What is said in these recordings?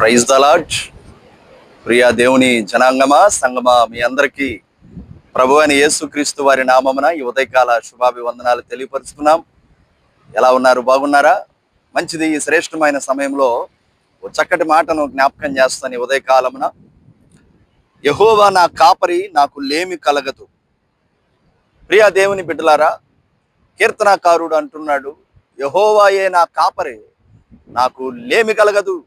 Praise the lord Priya దేవుని జనాంగమా సంగమా మీ అందరికీ ప్రభు అని యేసుక్రీస్తు వారి నామమున ఈ ఉదయకాల శుభాభివందనాలు తెలియపరుచుకున్నాం. ఎలా ఉన్నారు? బాగున్నారా? మంచిది ఈ శ్రేష్టమైన సమయంలో ఓ చక్కటి మాటను జ్ఞాపకం చేస్తాను ఈ ఉదయకాలమున. యహోవా నా కాపరి నాకు లేమి కలగదు. ప్రియా దేవుని బిడ్డలారా కీర్తనాకారుడు అంటున్నాడు యహోవాయే నా కాపరి నాకు లేమి కలగదు.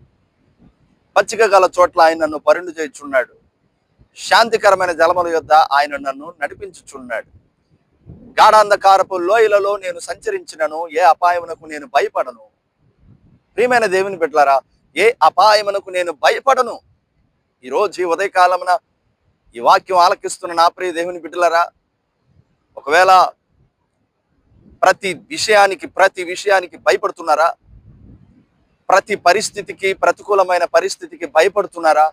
పచ్చిక గల చోట్ల ఆయన నన్ను పరుండు చేయుచున్నాడు. శాంతికరమైన జలముల యొద్ద ఆయన నన్ను నడిపించుచున్నాడు. గాఢాంధకారపు లోయలలో నేను సంచరించినను ఏ అపాయమునకు నేను భయపడను. ప్రియమైన దేవుని బిడ్డలారా ఏ అపాయమునకు నేను భయపడను? ఈరోజు ఈ ఉదయకాలమున ఈ వాక్యం ఆలకిస్తున్న నా ప్రియ దేవుని బిడ్డలారా ఒకవేళ ప్రతి విషయానికి ప్రతి విషయానికి భయపడుతున్నారా? ప్రతి పరిస్థితికి ప్రతికూలమైన పరిస్థితికి భయపడుతున్నారా?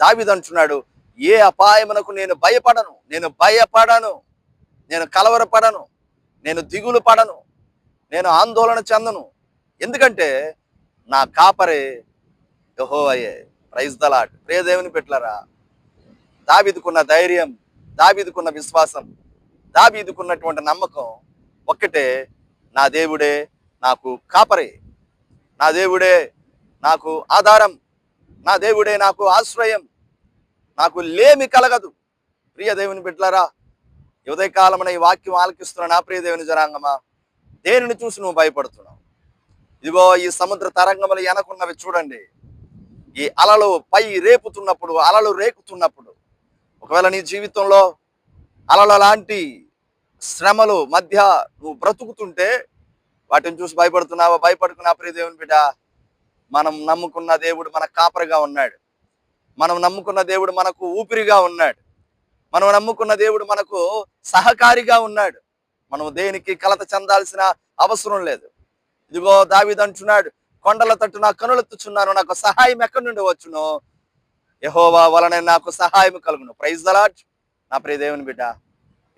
దావిదంటున్నాడు ఏ అపాయమునకు నేను భయపడను? నేను భయపడను. నేను కలవరపడను. నేను దిగులు పడను. నేను ఆందోళన చెందను. ఎందుకంటే నా కాపరే యహో అయ్యే ప్రైజ్ దలాట్ ప్రియదేవుని పెట్లరా దాబీదుకున్న ధైర్యం దాబీదుకున్న విశ్వాసం దాబీదుకున్నటువంటి నమ్మకం ఒక్కటే నా దేవుడే నాకు కాపరే. నా దేవుడే నాకు ఆధారం నా దేవుడే నాకు ఆశ్రయం నాకు లేమి కలగదు. ప్రియ దేవుని బిడ్డలారా ఈ ఉదయకాలమున ఈ వాక్యం ఆలకిస్తున్న నా ప్రియ దేవుని జనాంగమా దేనిని చూసి నువ్వు భయపడుతున్నావు? ఇదిగో ఈ సముద్ర తరంగములు వెనకున్నవి చూడండి. ఈ అలలు పై రేపుతున్నప్పుడు అలలు రేకుతున్నప్పుడు ఒకవేళ నీ జీవితంలో అలల లాంటి శ్రమలు మధ్య నువ్వు బ్రతుకుతుంటే వాటిని చూసి భయపడుతున్నావా? భయపడుకున్నా ప్రియ దేవుని బిడ్డ. మనం నమ్ముకున్న దేవుడు మన కాపరిగా ఉన్నాడు. మనం నమ్ముకున్న దేవుడు మనకు ఊపిరిగా ఉన్నాడు. మనం నమ్ముకున్న దేవుడు మనకు సహకారిగా ఉన్నాడు. మనం దేనికి కలత చెందాల్సిన అవసరం లేదు. ఇదిగో దావిదంటున్నాడు కొండల తట్టు నా కనులెత్తుచున్నాను నాకు సహాయం ఎక్కడి నుండి వచ్చును? యహోవా వలన నాకు సహాయం కలుగును. ప్రైజ్ దలాట్ నా ప్రియ దేవుని బిడ్డ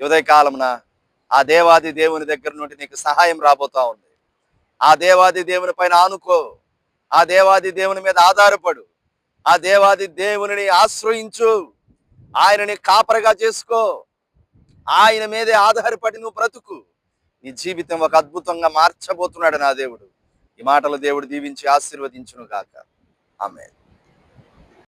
ఉదయకాలమున ఆ దేవాది దేవుని దగ్గర నుండి నీకు సహాయం రాబోతా ఉంది. ఆ దేవాది దేవుని పైన ఆనుకో. ఆ దేవాది దేవుని మీద ఆధారపడు. ఆ దేవాది దేవుని ఆశ్రయించు. ఆయనని కాపరగా చేసుకో. ఆయన మీదే ఆధారపడి నువ్వు బ్రతుకు. నీ జీవితం ఒక అద్భుతంగా మార్చబోతున్నాడు నా దేవుడు. ఈ మాటలు దేవుడు దీవించి ఆశీర్వదించును గాక ఆమె